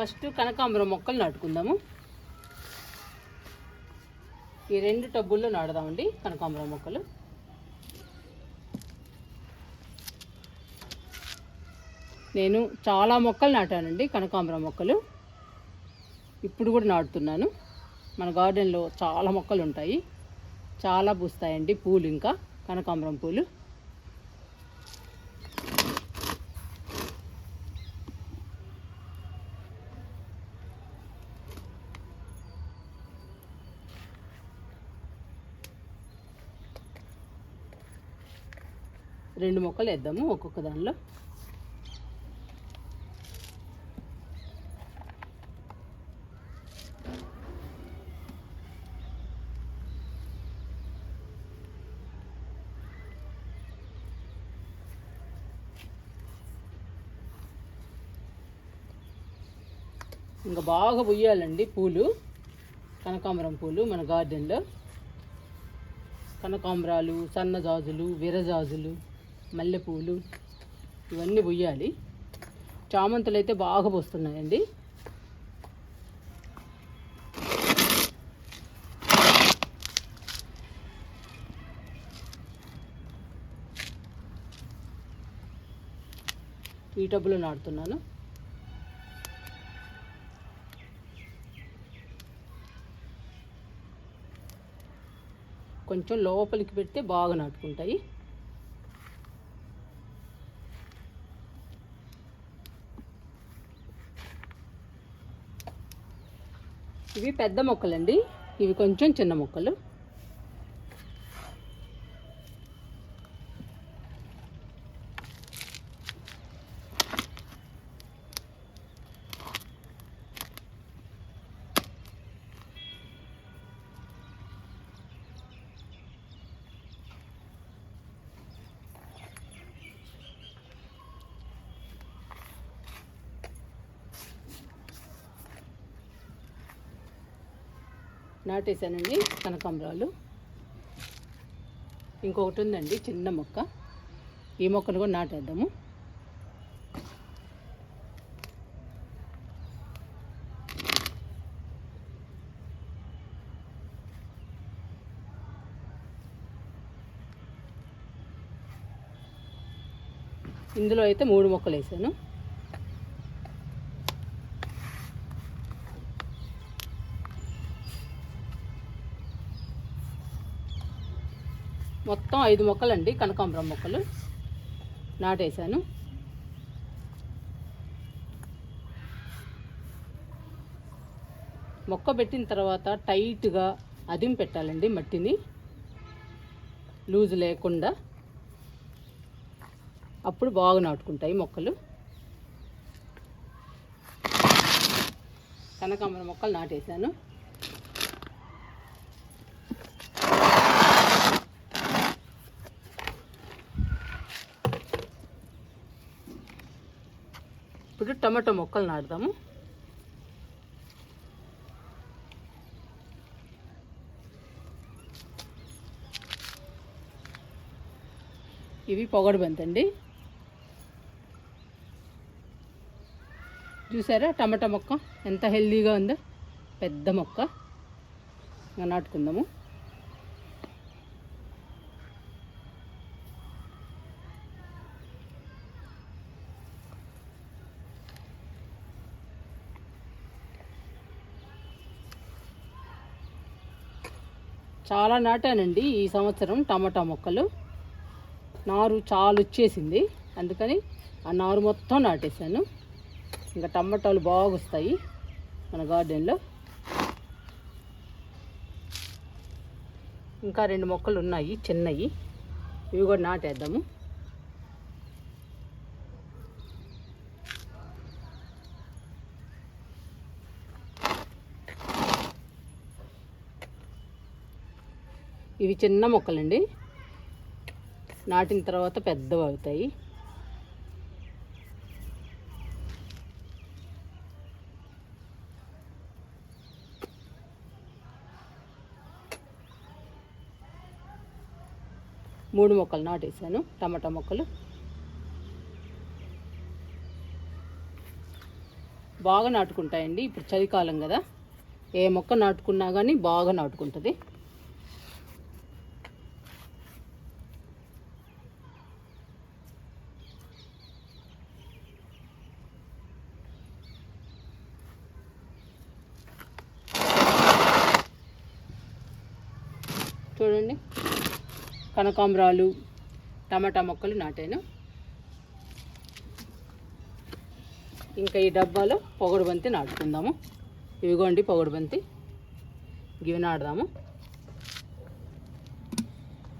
First కనకాంబరం మొక్కలు నాటుకుందాము. ఈ రెండు టబ్బుల్లో నాటుదామండి కనకాంబరం మొక్కలు. నేను చాలా మొక్కలు నాటానండి కనకాంబరం మొక్కలు. ఇప్పుడు కూడా నాటుతున్నాను. మన గార్డెన్లో చాలా మొక్కలు ఉంటాయి. చాలా పూస్తాయండి పూలు ఇంకా కనకాంబరం పూలు. రెండు మొక్కలు వేద్దాము ఒక్కొక్క దానిలో. ఇంకా బాగా పుయ్యాలండి పూలు. కనకాంబరం పూలు మన గార్డెన్లో. కనకాంబరాలు సన్నజాజులు విరజాజులు మల్లెపూలు ఇవన్నీ పొయ్యాలి చామంతులు అయితే బాగా పోస్తున్నాయండి. ఈ టబ్బులో నాటుతున్నాను. కొంచెం లోపలికి పెడితే బాగా నాటుకుంటాయి. ఇవి పెద్ద మొక్కలండి. ఇవి కొంచెం చిన్న మొక్కలు. నాటేశానండి కనకాంబరాలు ఇంకొకటి ఉందండి చిన్న మొక్క. ఈ మొక్కను కూడా నాటేద్దాము. ఇందులో అయితే మూడు మొక్కలు వేసాను. మొత్తం ఐదు మొక్కలు అండి కనకాంబరం మొక్కలు. నాటేశాను. మొక్క పెట్టిన తర్వాత టైట్గా అదిం పెట్టాలండి మట్టిని. లూజ్ లేకుండా. అప్పుడు బాగా నాటుకుంటాయి మొక్కలు. కనకాంబరం మొక్కలు నాటేశాను. టమాటో మొక్కలు నాటుదాము. ఇవి పొగడు బంతండి చూసారా టమాటా మొక్క ఎంత హెల్దీగా ఉందో? పెద్ద మొక్క. ఇంకా నాటుకుందాము. చాలా నాటానండి ఈ సంవత్సరం టమాటా మొక్కలు. నారు చాలా వచ్చేసింది. అందుకని ఆ నారు మొత్తం నాటేశాను. ఇంకా టమాటాలు బాగా వస్తాయి మన గార్డెన్లో. ఇంకా రెండు మొక్కలు ఉన్నాయి చిన్నవి ఇవి కూడా నాటేద్దాము. ఇవి చిన్న మొక్కలండి. నాటిన తర్వాత పెద్దవి అవుతాయి. మూడు మొక్కలు నాటేశాను టమాటా మొక్కలు. బాగా నాటుకుంటాయండి ఇప్పుడు చలికాలం కదా. ఏ మొక్క నాటుకున్నా కానీ బాగా నాటుకుంటుంది. చూడండి. కనకాంబరాలు టమాటా మొక్కలు నాటాను. ఇంకా ఈ డబ్బాలో పొగడుబంతి నాటుకుందాము. ఇవిగోండి పొగడుబంతి. ఇవి నాటుదాము.